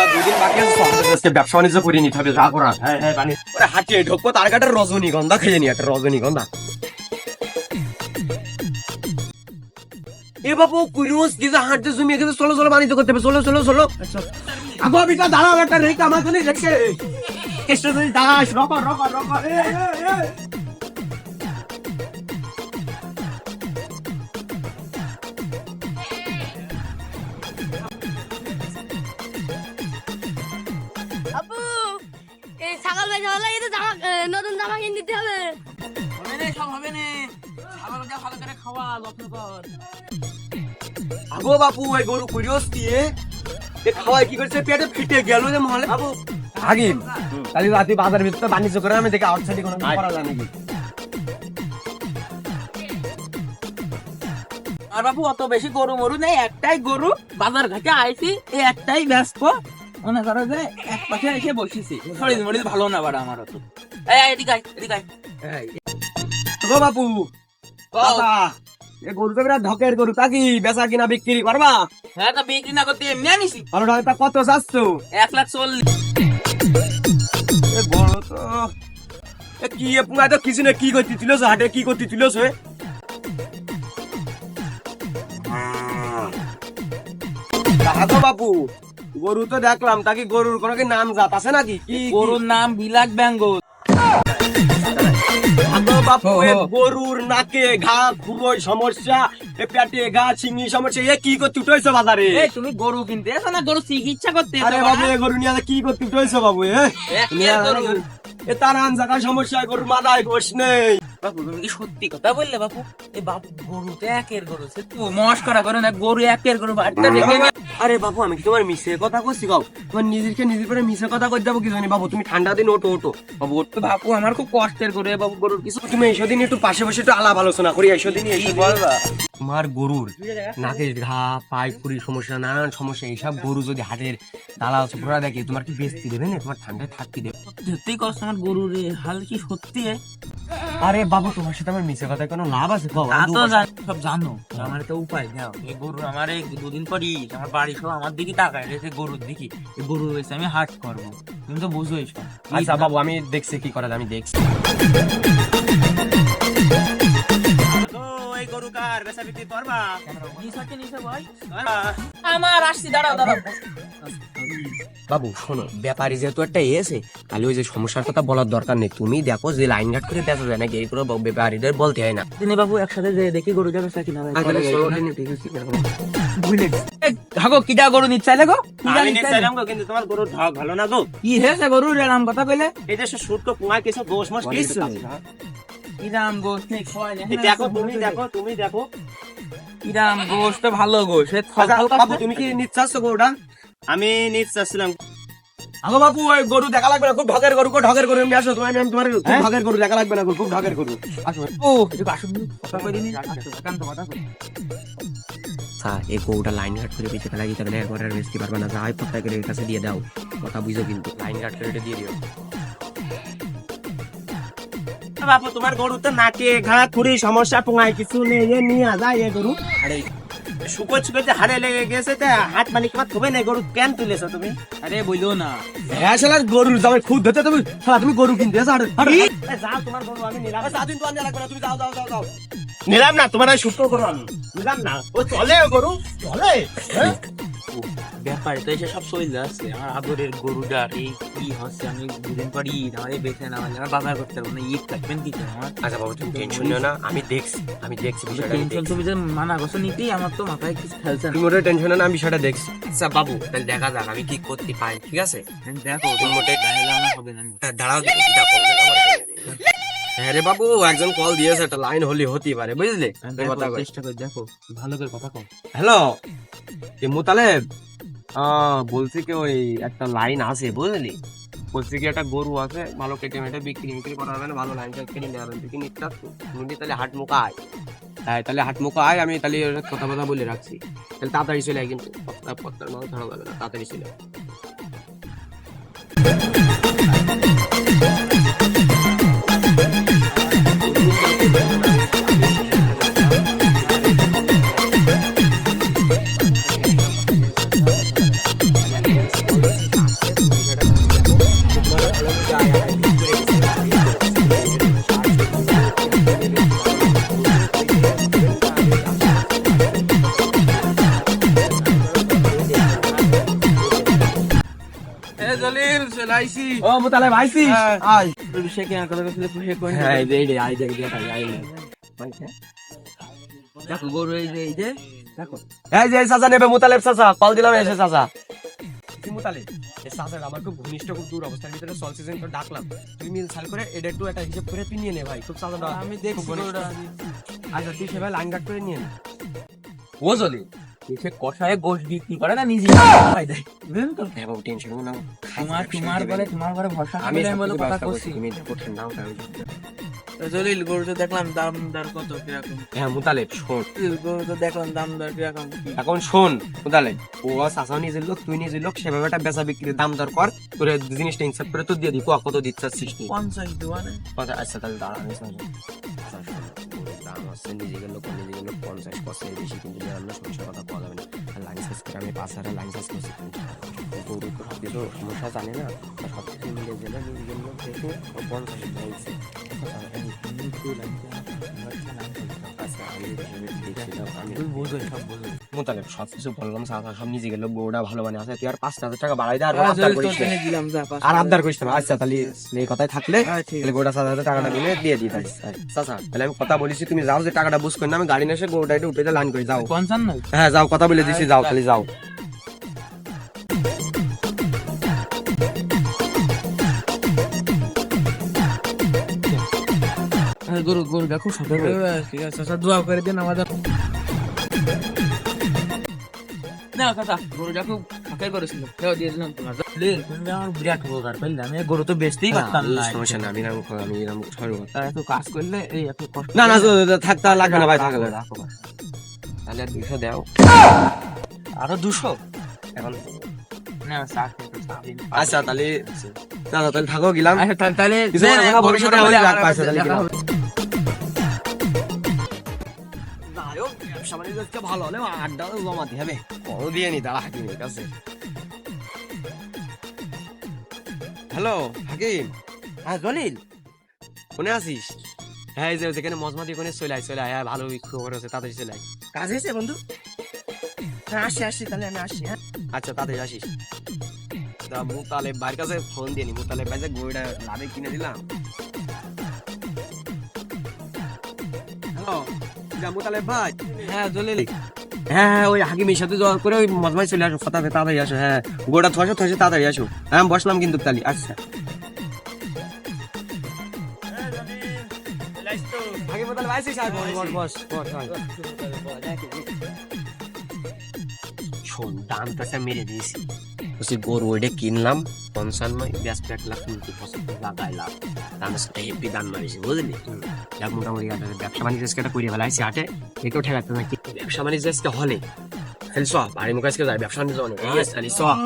যা দুদিন বাকি আছে সকালে ব্যবসা বাণিজ্য করে নিতে হবে যা করার। হ্যাঁ হ্যাঁ বাণী ওরে হাঁটিয়ে ঢুকবো তার কাটা রজনীগন্ধা খেয়ে নি একটা রজনীগন্ধা এ বাবু কুইরুস দিদা হাঁটতে জমি এখানে চলো চলো বাণিজ্য করতে হবে চলো চলো চলো। আগো বিটা দাঁড়াও একটা রেখে আমার জন্য রেখে কেষ্ট তুই দাঁড়াস রকো রকো সকাল বেলা হলে এই তো জামা নতুন জামা কিনে দিতে হবে। হবে না সব হবে না। ভালো করে খাওয়া যত্ন কর। আগো বাপু এই গরু দিয়ে এ। খাওয়াই কি করছে? পেটে ফিটে গেল যে মহলে বাবু। রাতে বাজার ভিতরে বাণিজ্য করে আমি দেখে আউটসাইডে কোনো করা যায় নাকি? আর বাবু অত বেশি গরু মরু নেই একটাই গরু বাজার ঘাটে আইছি এই একটাই ব্যস্ত। মনে করো যে এক পাশে এসে বসেছি। শরীর মরিল ভালো না বাড়া আমার অত। এই এই, এদিকে আয়, এদিকে আয়। গো বাপু। বাবা এ গরু তো বিরাট ঢকের গরু তা কি বেচা কিনা বিক্রি করবা? হ্যাঁ তো বিক্রি না করতে এমনি আনিছি। ভালো ঢাকা কত চাচ্ছ? এক লাখ চল্লিশ। এ বড় তো। এ কি এ পুঙ্গা তো কিছু না কি করতে তুলেছ হাটে কি করতে তুলেছ বাপু গরু তো দেখলাম তা কি গরুর কোনো কি নাম জাত আছে নাকি? কি গরুর নাম বিলাক বাপু এ হো। গরুর নাকে ঘা সমস্যা এ পেটে ঘা সমস্যা এ কি করতে উঠেছো বাজারে? তুমি গরু কিনতে এসো না গরু চিকিৎসা করতে আরে বাবু এ গরু নিয়ে কি করতে উঠেছো বাবু এ? গরু। এ তার আন জায়গা সমস্যা গরুর মাথায় গোস নেই। বাপু তুমি কি সত্যি কথা বললে বাপু? বাপু গরু তো একের গরু মস্করা করে না গরু একের গরু বাড়িটা। আরে বাবু আমি কি তোমার মিশে কথা করছি গাও তোমার নিজেকে নিজের পরে মিশে কথা কই যাব কি জানি বাবু তুমি ঠান্ডা দিন ওটো ওটো বাবু ওটো তো বাপু আমার খুব কষ্টের এ বাবু গরুর কিছু। তুমি এইসব দিন একটু পাশে বসে একটু আলাপ আলোচনা করি এইসব দিন এইসব বলবা তোমার গরুর নাকের ঘা পায়ে খুরি সমস্যা নানান সমস্যা এইসব গরু যদি হাটের দালাল ছোকরা দেখে তোমার কি বেচতে দেবে না? তোমার ঠান্ডায় থাকতে দেবে। সত্যি কষ্ট আমার গরুর হাল কি সত্যি আরে বাবু তোমার সাথে আমার মিশে কথা কোনো লাভ আছে বাবা তা সব জানো। আমার তো উপায় দাও এই গরু আমার এই দুদিন পরই আমার বাড়ি সব আমার দিকে তাকায় রেখে গরুর দিকে। এই গরু রয়েছে আমি হাট করব। তুমি তো বুঝোই আচ্ছা বাবু, আমি দেখছি কি করা আমি দেখছি। এই গরু বেচা বিক্রি করবা। আমার আসছি দাঁড়াও দাঁড়াও। বাবু শোনো ব্যাপারী যেহেতু একটা এসে তাহলে ওই যে সমস্যার কথা বলার দরকার নেই। তুমি দেখো যে লাইন ঘাট করে বেচা যায় নাকি এইগুলো ব- ব্যাপারীদের বলতে হয় না। দিনে বাবু একসাথে যে দেখি গরু যাবে সাকি না ঠিক আছে, বুঝলে কিটা গরু নিচ্ছাইলে গো কিটা আমি নিচ্ছাইলে? গো কিন্তু তোমার গরুর ঢাক ভালো না গো। কি হেছে এরাম কথা কইলে? এই যে সুট কিছু দোষ মোষ কিছু। ইরাম নেই দেখো তুমি দেখো তুমি দেখো। ইরাম তো ভালো আচ্ছা, বাবু তুমি কি নিচ্ছাচ্ছ গরুটা আমি আগো বাবু ওই গরু দেখা লাগবে না খুব ঢগের গরু খুব ঢগের গরু এমনি আসো তোমার আমি তোমার খুব ঢগের গরু দেখা লাগবে না খুব ঢগের গরু। আসো। ও একটু কথা কই দিনি একান্ত কথা কই। আচ্ছা এই লাইন ঘাট করে বেঁচে ফেলা যেতে হবে একবার আর বেচতে পারবে না। যাই পত্তা করে এর কাছে দিয়ে দাও কথা বুঝো কিন্তু লাইন ঘাট করে এটা দিয়ে দিও। বাপু তোমার গরু তো নাকে ঘা খুরি সমস্যা পুঙায় কিছু নেই এ নিয়ে যায় এ গরু। আরে শুকো শুকো যে হাড়ে লেগে গেছে তা হাত মানে তোমার থবে না গরু কেন তুলেছো তুমি। আরে বইলো না। হ্যাঁ শালা গরুর খুদ ধরতে তুমি। শালা তুমি গরু কিনতে এসো হাটে যাও তোমার গরু আমি নিলাম। সাদিন তো আনতে লাগবে না তুমি যাও যাও যাও যাও। নিলাম না তোমার শুকো গরু আমি। নিলাম না। ও চলে গরু চলে? হ্যাঁ? ব্যাপারে তো এসে সব চলে যাচ্ছে। আমার আদরের গরুটা এই কি হচ্ছে আমি দুদিন পর ঈদ আমার এই বেছে না আমার বাজার করতে পারব না ঈদ আমার? আচ্ছা বাবু তুমি টেনশন নিও না আমি দেখছি আমি দেখছি বিষয়টা টেনশন তুমি যে মানা করছ নিতেই আমার তো মাথায় কিছু খেলছে তুমি ওটা টেনশন না আমি বিষয়টা দেখছি। আচ্ছা বাবু তাহলে দেখা যাক আমি কি করতে পারি ঠিক আছে? দেখো তুমি মোটে- তাহলে হবে না হ্যাঁ, দাঁড়াও। হ্যাঁ রে বাবু একজন কল দিয়েছে একটা লাইন হলে হতেই পারে বুঝলে? কই। চেষ্টা করে দেখো ভালো করে কথা কও। হ্যালো মোতালেব? বলছি কি ওই একটা লাইন আছে, বুঝলি? বলছি কি একটা গরু আছে, ভালো কেটে মেটে বিক্রি বিক্রি করা হবে না, ভালো লাইন কিনে নেওয়া হবে। যাবেন কি নিতে শুনলি তাহলে হাট মুখা আয়? হ্যাঁ তাহলে হাট মুখা আয়, আমি তাহলে কথা কথা বলে রাখছি। তাহলে তাড়াতাড়ি চলে কিন্তু। পত্তা পত্তার মাল ধরা যাবে না, তাড়াতাড়ি চলে। চলাইছি ও মোতালে হ্যাঁ। আই সে কি কথা সে কোন হ্যাঁ এই আই দেখ দেখ আই দেখো গরু এই যে এই যে দেখো। এই যে চাচা নেবে মুতালেব চাচা কল দিলাম এসে চাচা। মুতালেব? এই চাচার আমার খুব ঘনিষ্ঠ খুব দূর অবস্থার ভিতরে চল সিজন তো ডাকলাম। তুই মিল ছাল করে এটা একটু একটা হিসেব করে তুই নিয়ে নে ভাই। খুব চাচা আমি দেখছি আচ্ছা তুই সেভাবে লাইন কাট করে নিয়ে নে। ও জলি সে কষায় গোশ বিক্রি করে না নিজে। হ্যাঁ টেনশন না। তোমার তোমার ঘরে তোমার ঘরে ভরসা আমি আমি বলে কথা করছি তুমি নাও জলিল গরু তো দেখলাম দাম দর কত কীরকম? হ্যাঁ মুতালেব শোন। গরু তো দেখলাম দাম দর কীরকম এখন শোন মুতালেব ও নিজের লোক তুই নিজের লোক সেভাবে একটা বেচা বিক্রির দাম দর কর। তোর জিনিসটা ইনসার্ট করে তো দিয়ে দি কত দিচ্ছিস তুই? পঞ্চাশ কথা আচ্ছা তাহলে দাঁড়া হচ্ছে নিজেকে লোক নিজেকে লোক পঞ্চাশ পয়সায় বেশি কিন্তু আমরা সমস্যার কথা পাওয়া যাবে না, আর লাইন সাইজ করে আমি পাঁচ হাজার লাইন সাইজ করছি। গরু তো সমস্যা জানে না সব কিছু মিলে গেলে লোক দেখে ও পঞ্চাশ বলছে আচ্ছা আমি দেখছি আমি বুঝোই সব বুঝোই মোতালেব সব কিছু বললাম চাচা সব নিজেকে লোক গরুটা ভালো মানে আছে তুই আর পাঁচ হাজার টাকা বাড়াই দে আর আবদার করিস না। আর আবদার করিস না আচ্ছা তাহলে এই কথাই থাকলে হ্যাঁ, তাহলে গোটা সাত হাজার টাকাটা দিলে দিয়ে দিই তাই চাচা তাহলে আমি কথা বলেছি তুমি যাও যে টাকাটা বুঝ করে না আমি গাড়ি নিয়ে এসে গোটা একটু উঠে লাইন করে যাও। হ্যাঁ যাও কথা বলে দিছি যাও খালি যাও। গরু গরু দেখো আছে দোয়া করে দিন আমাদের। না চাচা গরু দেখো ফাঁকাই করেছিল। কেউ দিয়ে দিলাম তোমার। লে, তুমি আমার বিরাট উপকার পেলে আমি গরু তো বেচতেই পারতাম না। সমস্যা না আমি এরকম আমি এরকম ছড়ব এত কাজ করলে এই এত কষ্ট না না থাকতে লাগবে না ভাই থাকবে তাহলে দুইশো দাও। আরও দুশো? এখন না চা খেতে চা দিন। আচ্ছা তাহলে না তাহলে থাকো গেলাম। আচ্ছা তাহলে ভবিষ্যতে আজকে ভালো হলে আড্ডা জমাতে হবে। কল দিয়ে নি দাঁড়া হাকিমের কাছে। হ্যালো হাকিম। হ্যাঁ জলিল। কোনে আছিস? হ্যাঁ যে যেখানে মজমাতি কোনে চলে আয় চলে আয়। হ্যাঁ ভালো খবর আছে তাড়াতাড়ি চলে আয়। কাজ হয়েছে বন্ধু? হ্যাঁ আসি আসি তাহলে আমি আসি হ্যাঁ? আচ্ছা তাড়াতাড়ি আসিস। তা মুতালেব ভাইয়ের কাছে ফোন দিয়ে নি। মুতালেব ভাই যে লাভে কিনে দিলাম। যা মুতালেব ভাই। হ্যাঁ জলিল হ্যাঁ হ্যাঁ ওই হাকিমের সাথে যাওয়ার করে ওই মজমাই চলে আসো কথা তাড়াতাড়ি আসো হ্যাঁ। গোটা থসে থসে তাড়াতাড়ি আসো। হ্যাঁ বসলাম কিন্তু তালি আচ্ছা। শোন দামটা মেরে দিয়েছি। বলছি গোর ওইটা কিনলাম পঞ্চান্ন ব্যাস এক লাখ কিন্তু ফসল লাগাইলাম দাম সেটা হেপি দাম মারিছি বুঝলি যাক মোটামুটি একটা ব্যবসা বাণিজ্য আজকে একটা করে ফেলাইছি হাটে একেও ঠেকাতে না ব্যবসা বাণিজ্য আজকে হলে ফেলছ বাড়ি মুখে আজকে যায় ব্যবসা বাণিজ্য অনেক সব